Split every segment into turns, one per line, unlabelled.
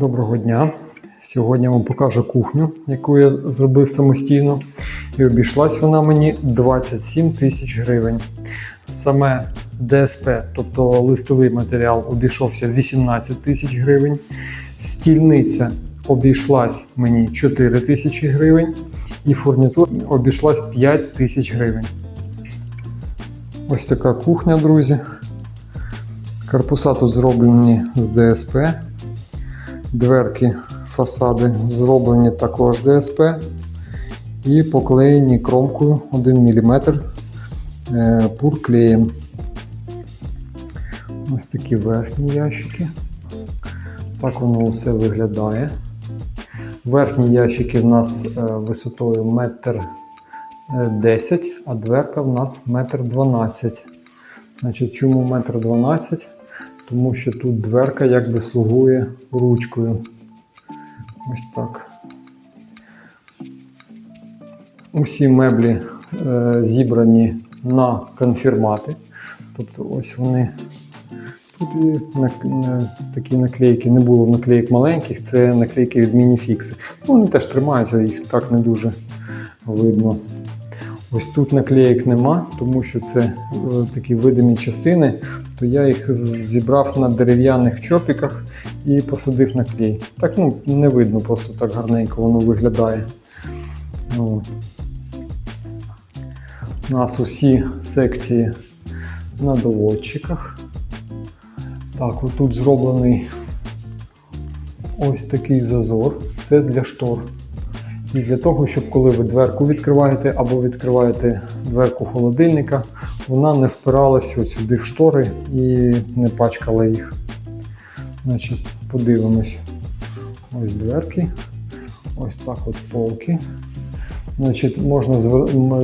Доброго дня. Сьогодні я вам покажу кухню, яку я зробив самостійно. І обійшлась вона мені 27 тисяч гривень. Саме ДСП, тобто листовий матеріал, обійшовся 18 тисяч гривень. Стільниця обійшлась мені 4 тисячі гривень. І фурнітура обійшлась 5 тисяч гривень. Ось така кухня, друзі. Корпуса тут зроблені з ДСП. Дверки, фасади зроблені також ДСП і поклеєні кромкою 1 мм е, пурклеєм. Ось такі верхні ящики. Так воно все виглядає. Верхні ящики в нас е, висотою 1,10 м, а дверка в нас 1,12 м. Чому 1,12 м? Тому що тут дверка якби слугує ручкою. Ось так. Усі меблі е, зібрані на конфірмати. Тобто ось вони. Тут такі наклейки, не було наклейок маленьких, це наклейки від Мініфікси. Ну, вони теж тримаються, їх так не дуже видно. Ось тут наклеїк нема, тому що це е, такі видимі частини, то я їх зібрав на дерев'яних чопіках і посадив на клей. Так ну, не видно, просто так гарненько воно виглядає. Ну, У нас усі секції на доводчиках. Так, отут зроблений ось такий зазор. Це для штор. І для того, щоб коли ви дверку відкриваєте або відкриваєте дверку холодильника, вона не впиралася сюди в штори і не пачкала їх. Значить, подивимось. Ось дверки. Ось так от полки. Значить, можна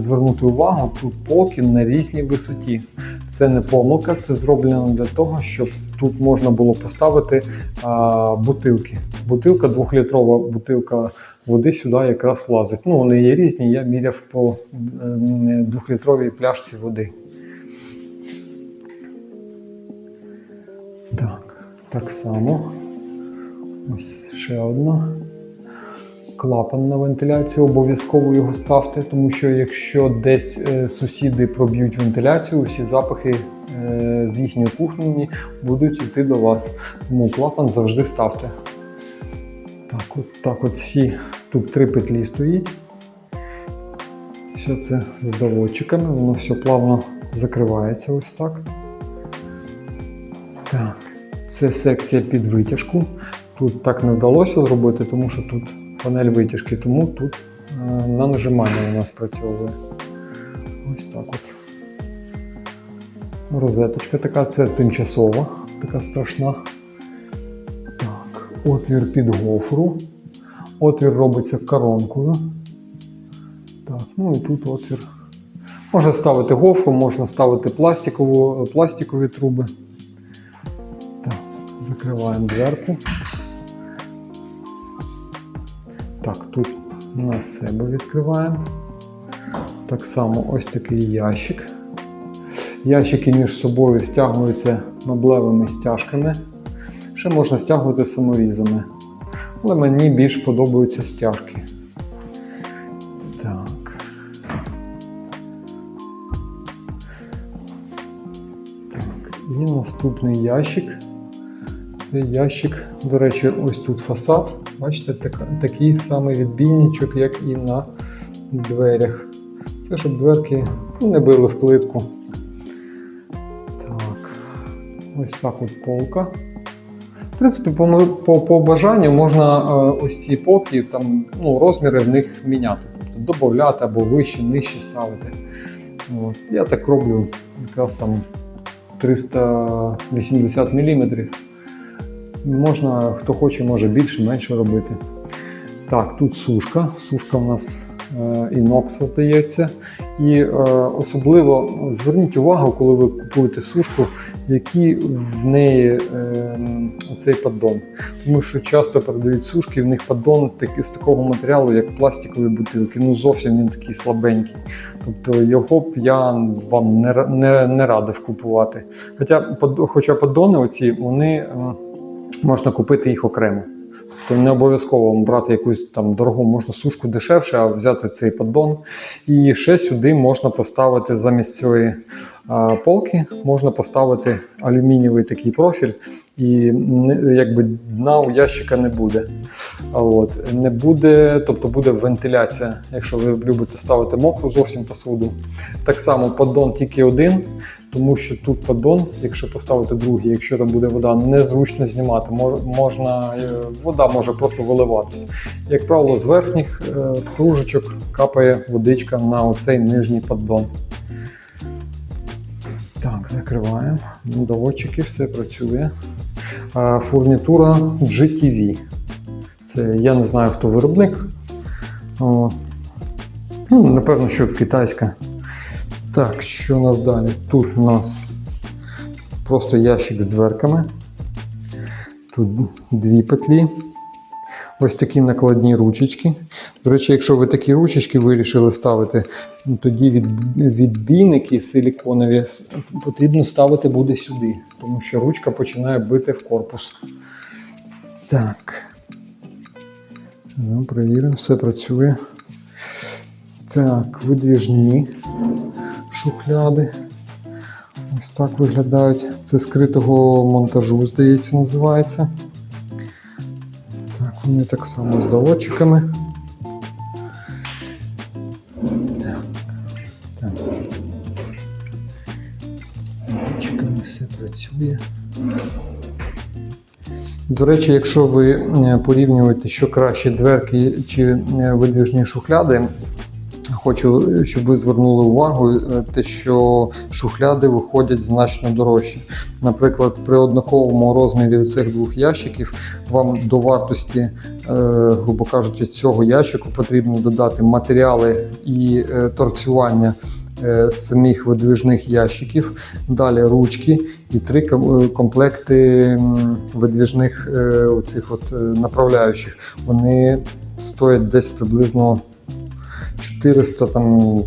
звернути увагу, тут полки на різній висоті. Це не помилка, це зроблено для того, щоб тут можна було поставити а, бутилки. Бутилка, двохлітрова бутилка води сюди якраз влазить. Ну, вони є різні, я міряв по е, двохлітровій пляшці води. Так, так само. Ось ще одна. Клапан на вентиляцію, обов'язково його ставте, тому що якщо десь е, сусіди проб'ють вентиляцію, всі запахи е, з їхньої кухні будуть йти до вас. Тому клапан завжди ставте. Так, от так от всі тут три петлі стоїть. Все це з доводчиками, воно все плавно закривається ось так. Так, це секція під витяжку. Тут так не вдалося зробити, тому що тут панель витяжки, тому тут е, на нажимання у нас працьовує. Ось так от. Розеточка така, це тимчасова, така страшна. Отвір під гофру. Отвір робиться коронкою. Так, ну і тут отвір. Можна ставити гофру, можна ставити пластикову, пластикові труби. Так, закриваємо дверку. Так, тут на себе відкриваємо. Так само ось такий ящик. Ящики між собою стягуються меблевими стяжками. Ще можна стягувати саморізами. Але мені більш подобаються стяжки. Так. Так. І наступний ящик. Це ящик, до речі, ось тут фасад. Бачите, така, такий самий відбійничок, як і на дверях. Це щоб дверки ну, не били в плитку. Так. Ось так от полка. Принципі, по, по, по бажанню можна е, ось ці полки, там, ну, розміри в них міняти. Тобто додати або вище, нижче ставити. От. Я так роблю якраз там 380 мм. Можна, хто хоче, може більше, менше робити. Так, тут сушка. Сушка у нас е, інокса, здається. І е, особливо зверніть увагу, коли ви купуєте сушку, який в неї е, цей поддон. Тому що часто продають сушки, в них поддон з такого матеріалу, як пластикові бутилки. Ну зовсім він такий слабенький. Тобто його б я вам не, не, не радив купувати. Хоча, хоча поддони оці, вони. можна купити їх окремо. То не обов'язково брати якусь там дорогу, можна сушку дешевше, а взяти цей поддон. І ще сюди можна поставити замість цієї а, полки, можна поставити алюмінієвий такий профіль, і якби дна у ящика не буде. От, не буде, тобто буде вентиляція, якщо ви любите ставити мокру зовсім посуду. Так само поддон тільки один, тому що тут поддон, якщо поставити другий, якщо там буде вода, незручно знімати. Можна, е, вода може просто виливатися. Як правило, з верхніх е, капає водичка на оцей нижній поддон. Так, закриваємо. Доводчики, все працює. Фурнітура GTV. Це я не знаю, хто виробник. Ну, напевно, що китайська. Так, що у нас далі? Тут у нас просто ящик з дверками. Тут дві петлі. Ось такі накладні ручечки. До речі, якщо ви такі ручечки вирішили ставити, тоді від, відбійники силіконові потрібно ставити буде сюди, тому що ручка починає бити в корпус. Так. Ну, перевіримо, все працює. Так, видвіжні шухляди. Ось так виглядають. Це скритого монтажу, здається, називається. Так, вони так само з доводчиками. Так. Все працює. До речі, якщо ви е, порівнюєте, що краще дверки чи е, видвіжні шухляди, хочу, е, щоб ви звернули увагу, е, те, що шухляди виходять значно дорожче. Наприклад, при однаковому розмірі цих двох ящиків вам до вартості, е, грубо кажучи, цього ящику потрібно додати матеріали і торцювання самих видвіжних ящиків, далі ручки і три комплекти видвіжних оцих от направляючих. Вони стоять десь приблизно 400 там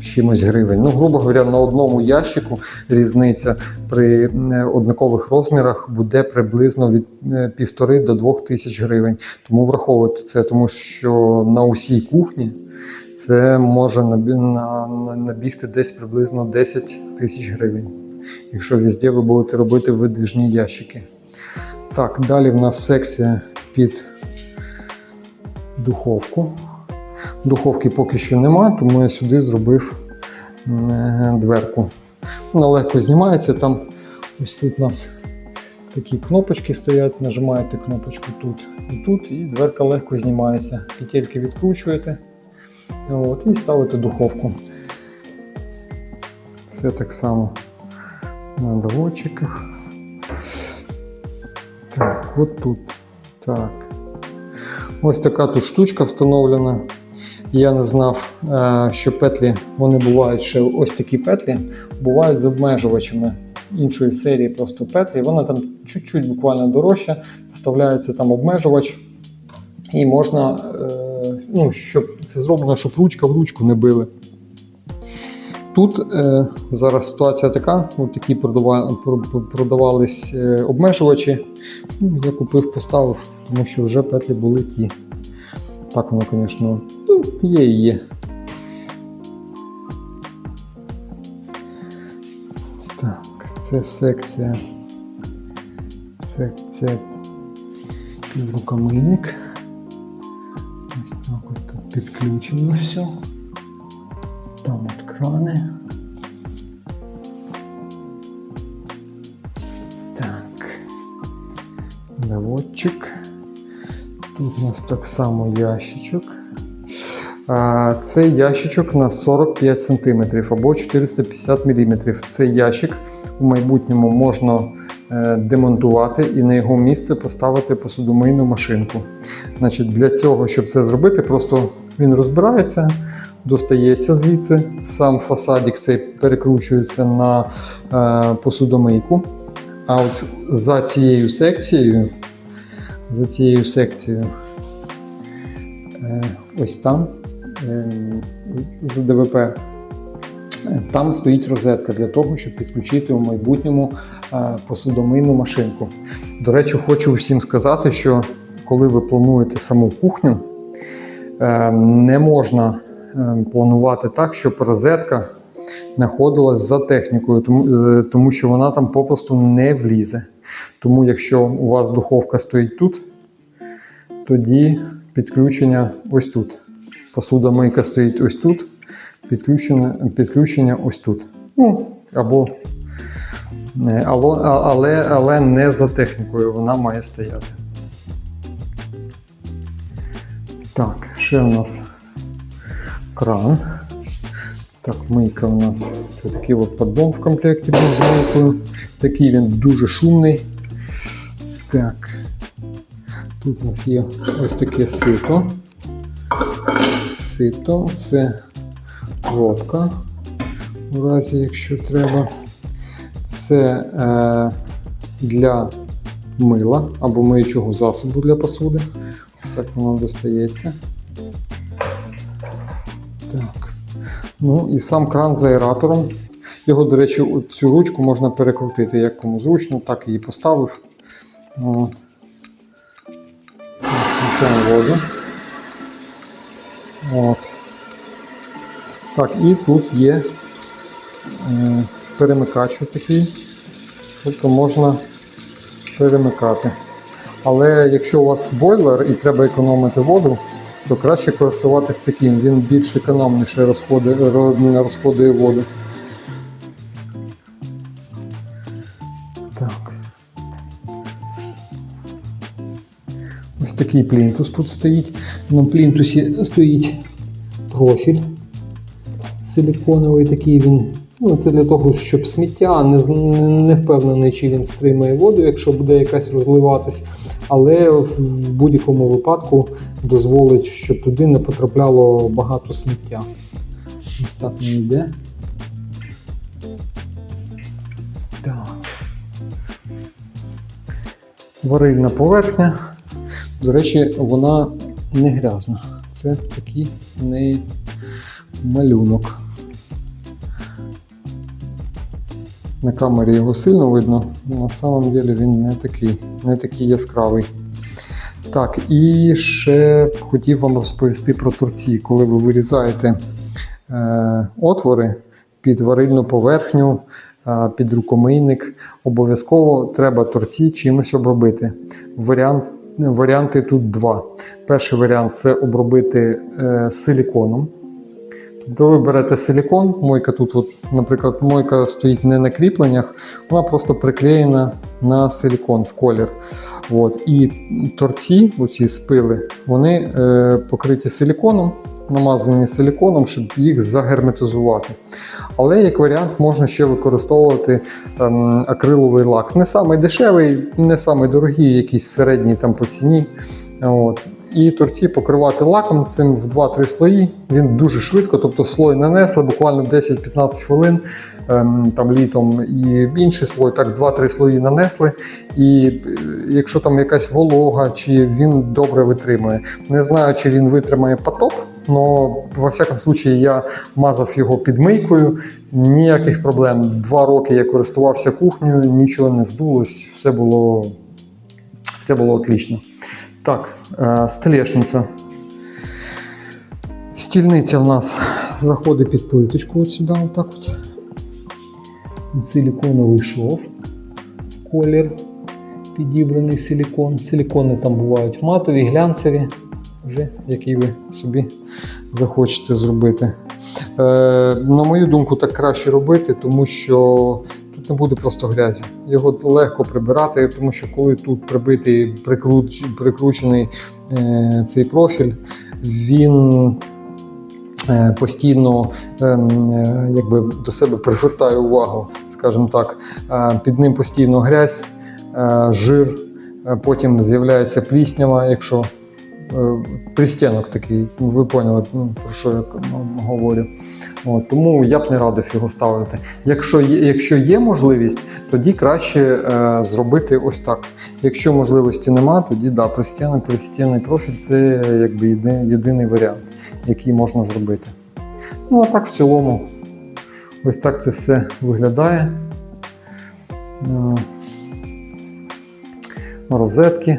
чимось гривень. Ну, грубо говоря, на одному ящику різниця при е, однакових розмірах буде приблизно від е, півтори до двох тисяч гривень. Тому враховуйте це, тому що на усій кухні це може набі- на- на- набігти десь приблизно 10 тисяч гривень, якщо везде ви будете робити видвіжні ящики. Так, далі в нас секція під духовку. Духовки поки що нема, тому я сюди зробив е, дверку. Вона легко знімається. Там ось тут у нас такі кнопочки стоять, нажимаєте кнопочку тут і тут, і дверка легко знімається. Петельки відкручуєте от, і ставите духовку. Все так само на доводчиках. Так, от тут. Так. Ось така тут штучка встановлена. Я не знав, е, що петлі вони бувають ще ось такі петлі, бувають з обмежувачами іншої серії просто петлі. Вона там чуть-чуть буквально дорожча, вставляється там обмежувач, і можна, е, ну, щоб це зроблено, щоб ручка в ручку не били. Тут е, зараз ситуація така: от такі продава, продавались обмежувачі. Ну, я купив, поставив, тому що вже петлі були ті. Так воно, звісно, ну, є. Так, це секція. Секція підрукомийник. Ось так от тут підключено все. Там от крани. Так. Доводчик. Тут у нас так само ящичок. А, Цей ящичок на 45 см або 450 мм. Цей ящик у майбутньому можна е, демонтувати і на його місце поставити посудомийну машинку. Значить, Для цього, щоб це зробити, просто він розбирається, достається звідси. Сам фасадик цей перекручується на е, посудомийку. А от за цією секцією, за цією секцією, е, ось там, з ДВП, там стоїть розетка для того, щоб підключити у майбутньому е, посудомийну машинку. До речі, хочу всім сказати, що коли ви плануєте саму кухню, е, не можна е, планувати так, щоб розетка знаходилась за технікою, тому що вона там попросту не влізе. Тому, якщо у вас духовка стоїть тут, тоді підключення ось тут. Посуда мийка стоїть ось тут, підключення, підключення ось тут. Ну, або але, але, але не за технікою вона має стояти. Так, ще у нас кран. Так, мийка у нас це такий от поддон в комплекті був з мийкою. Такий він дуже шумний. Так. Тут у нас є ось таке сито. Сито це пробка, у разі, якщо треба. Це е, для мила або миючого засобу для посуди. Ось так воно достається. Так. Ну і сам кран з аератором. Його, до речі, цю ручку можна перекрутити як кому зручно, так її поставив. Включаємо воду. От. Так, і тут є е, перемикач такий. Тобто можна перемикати. Але якщо у вас бойлер і треба економити воду, то краще користуватись таким. Він більш економніше розходи, розходує воду. Такий плінтус тут стоїть. На плінтусі стоїть профіль силіконовий такий він. Ну, це для того, щоб сміття не, не, не впевнений, чи він стримає воду, якщо буде якась розливатись, але в будь-якому випадку дозволить, щоб туди не потрапляло багато сміття. Ось він йде. Так. Варильна поверхня. До речі, вона не грязна. Це такий в неї малюнок. На камері його сильно видно, на самом деле він не такий, не такий яскравий. Так, і ще хотів вам розповісти про торці. Коли ви вирізаєте е, отвори під варильну поверхню, е, під рукомийник, обов'язково треба торці чимось обробити. Варіант, варіанти тут два. Перший варіант це обробити е, силіконом. Тобто ви берете силікон, мойка тут, от, наприклад, мойка стоїть не на кріпленнях, вона просто приклеєна на силікон в колір. От. І торці, оці спили, вони е, покриті силіконом, намазані силіконом, щоб їх загерметизувати. Але як варіант можна ще використовувати ем, акриловий лак. Не самий дешевий, не самий дорогий, якийсь середній там по ціні. От. І торці покривати лаком цим в 2-3 слої. Він дуже швидко, тобто слой нанесли, буквально 10-15 хвилин ем, там літом, і інший слой, так 2-3 слої нанесли. І е, якщо там якась волога, чи він добре витримує. Не знаю, чи він витримає потоп, але во всякому случаї я мазав його підмийкою. Ніяких проблем. Два роки я користувався кухнею, нічого не вздулось, все було, все було отлично. Так, е, столешниця. Стільниця в нас заходить під плиточку от сюди, отак от. Силіконовий шов. Колір підібраний силікон. Силікони там бувають матові, глянцеві, вже який ви собі захочете зробити. Е, на мою думку, так краще робити, тому що тут не буде просто грязі. Його легко прибирати, тому що коли тут прибитий, прикруч- прикручений е, цей профіль, він е, постійно ем, е, якби до себе привертає увагу, скажімо так. Е, Під ним постійно грязь, жир, потім з'являється пліснява, якщо е, пристінок такий, ви поняли, ну, про що я говорю. От, тому я б не радив його ставити. Якщо є, якщо є можливість, тоді краще е, зробити ось так. Якщо можливості нема, тоді да, пристінок, пристінний профіль це якби єди- єдиний варіант, який можна зробити. Ну а так в цілому, ось так це все виглядає. Е, Розетки.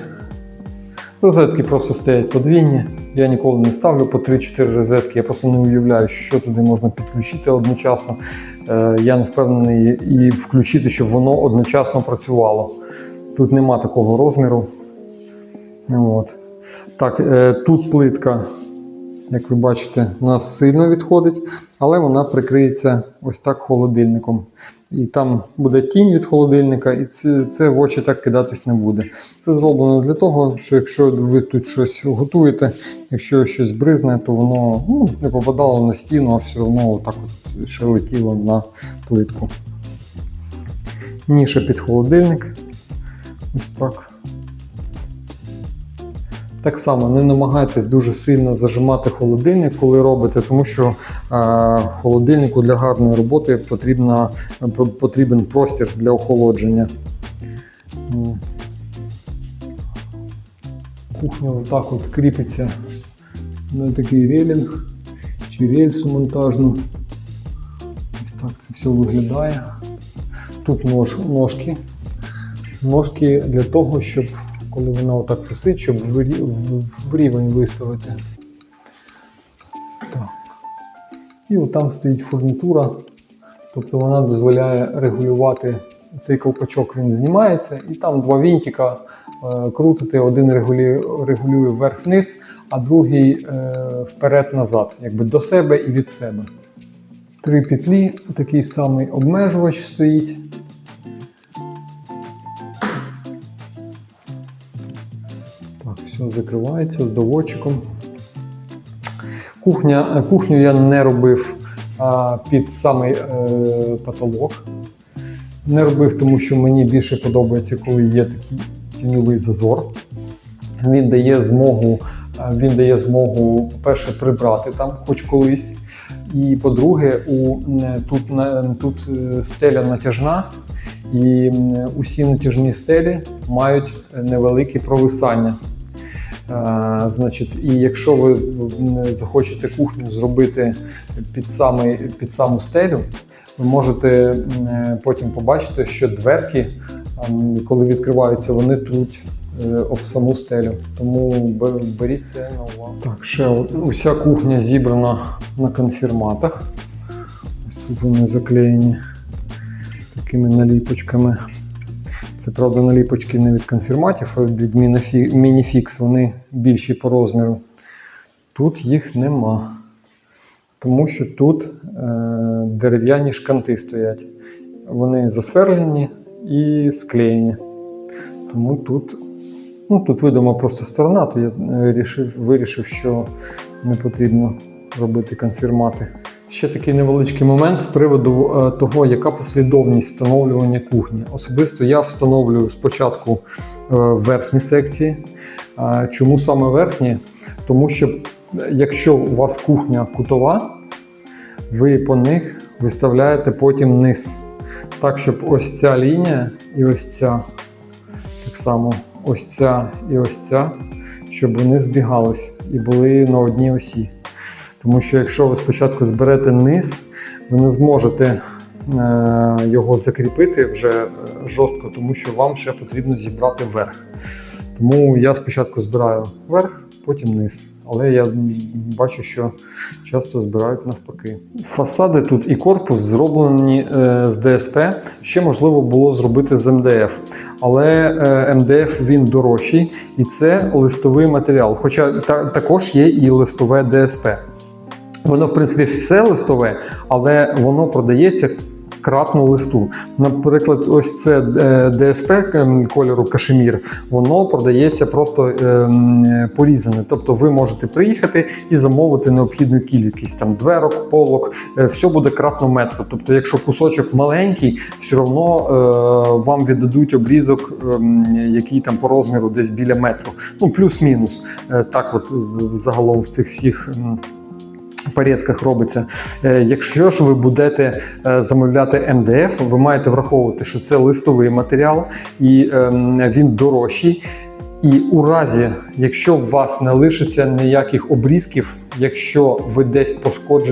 Розетки просто стоять подвійні. Я ніколи не ставлю по 3-4 розетки. Я просто не уявляю, що туди можна підключити одночасно. Е, Я не впевнений і включити, щоб воно одночасно працювало. Тут нема такого розміру. От. Так, е, тут плитка, як ви бачите, у нас сильно відходить, але вона прикриється ось так холодильником. І там буде тінь від холодильника, і це, це в очі так кидатись не буде. Це зроблено для того, що якщо ви тут щось готуєте, якщо щось бризне, то воно ну, не попадало на стіну, а все одно так от ще летіло на плитку. Ніша під холодильник. Ось так. Так само не намагайтесь дуже сильно зажимати холодильник, коли робите, тому що е, холодильнику для гарної роботи потрібна, потрібен простір для охолодження. Кухня отак от кріпиться на такий релінг чи рельсу монтажну. Ось так це все виглядає. Тут нож, ножки. Ножки для того, щоб коли вона отак висить, щоб в рі- в- в рівень виставити. Так. І отам стоїть фурнітура, тобто вона дозволяє регулювати цей ковпачок, він знімається, і там два вінтика е, крутити, один регулює, регулює вверх-вниз, а другий е, вперед-назад, якби до себе і від себе. Три петлі, такий самий обмежувач стоїть. Закривається з доводчиком. Кухня, е, кухню я не робив а, під самий е, потолок. Не робив, тому що мені більше подобається, коли є такий тіньовий зазор. Він дає змогу, е, він дає змогу, по-перше, прибрати там хоч колись. І по-друге, у, е, тут, тут стеля натяжна, і усі натяжні стелі мають невелике провисання. Значить, і якщо ви захочете кухню зробити під, самий, під саму стелю, ви можете потім побачити, що дверки, коли відкриваються, вони труть е, об саму стелю. Тому бе- беріть це на увагу. Так, ще уся кухня зібрана на конфірматах. Ось тут вони заклеєні такими наліпочками. Це правда наліпочки не від конфірматів, а від Мініфікс. Вони більші по розміру. Тут їх нема. Тому що тут е, дерев'яні шканти стоять. Вони засверлені і склеєні. Тому тут, ну, тут видима просто сторона, то я е, рішив, вирішив, що не потрібно робити конфірмати. Ще такий невеличкий момент з приводу е, того, яка послідовність встановлювання кухні. Особисто я встановлюю спочатку е, верхні секції. Е, Чому саме верхні? Тому що якщо у вас кухня кутова, ви по них виставляєте потім низ. Так, щоб ось ця лінія і ось ця, так само ось ця і ось ця, щоб вони збігались і були на одній осі. Тому що якщо ви спочатку зберете низ, ви не зможете е, його закріпити вже е, жорстко, тому що вам ще потрібно зібрати верх. Тому я спочатку збираю верх, потім низ. Але я бачу, що часто збирають навпаки. Фасади тут і корпус зроблені е, з ДСП. Ще можливо було зробити з МДФ. Але МДФ він дорожчий і це листовий матеріал. Хоча та, також є і листове ДСП. Воно, в принципі, все листове, але воно продається кратну листу. Наприклад, ось це е, ДСП ем, кольору кашемір, воно продається просто ем, порізане. Тобто ви можете приїхати і замовити необхідну кількість там дверок, полок, е, все буде кратно метру. Тобто, якщо кусочок маленький, все одно е, вам віддадуть обрізок, який там по розміру десь біля метру. Ну, плюс-мінус. Е, так, от е, загалом в цих всіх. Порізках робиться. Е, Якщо ж ви будете е, замовляти МДФ, ви маєте враховувати, що це листовий матеріал і ем, він дорожчий. І у разі, якщо у вас не лишиться ніяких обрізків, якщо ви десь пошкодж...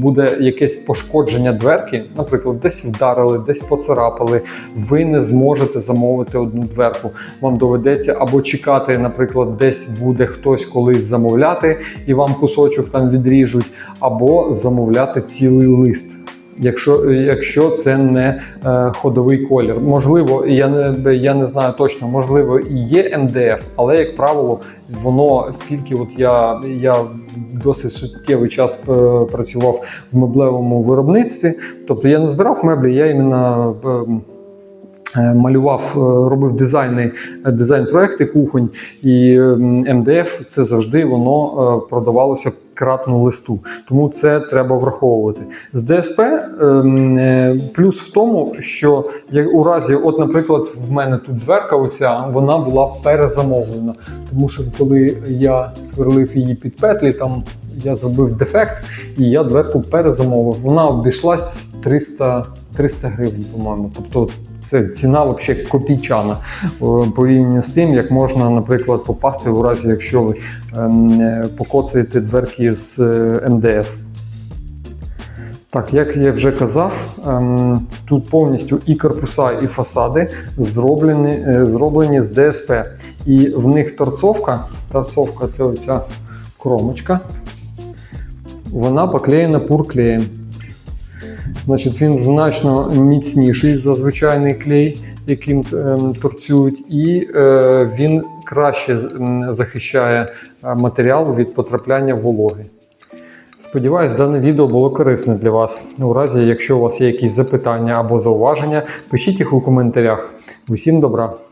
буде якесь пошкодження дверки, наприклад, десь вдарили, десь поцарапали, ви не зможете замовити одну дверку. Вам доведеться або чекати, наприклад, десь буде хтось колись замовляти і вам кусочок там відріжуть, або замовляти цілий лист. Якщо, якщо це не е, ходовий колір, можливо, я не я не знаю точно, можливо, і є МДФ, але як правило, воно скільки от я, я досить суттєвий час е, працював в меблевому виробництві. Тобто я не збирав меблі, я іменно. е, е, Малював, робив дизайни, е, дизайн-проекти кухонь, і ем, МДФ це завжди воно продавалося кратну листу. Тому це треба враховувати. З ДСП ем, е, плюс в тому, що у разі, от, наприклад, в мене тут дверка, оця вона була перезамовлена. Тому що коли я сверлив її під петлі, там я зробив дефект, і я дверку перезамовив. Вона обійшлась 300, 300 гривень, по-моєму. Тобто це ціна взагалі копійчана порівняно з тим, як можна, наприклад, попасти у разі, якщо ви е, покоцаєте дверки з е, МДФ. Так, як я вже казав, ем, тут повністю і корпуса, і фасади зроблені, е, зроблені з ДСП. І в них торцовка, торцовка це оця кромочка, вона поклеєна пурклеєм. Значить, він значно міцніший за звичайний клей, яким ем, торцюють, і е, він краще захищає е, матеріал від потрапляння вологи. Сподіваюсь, дане відео було корисне для вас. У разі, якщо у вас є якісь запитання або зауваження, пишіть їх у коментарях. Усім добра!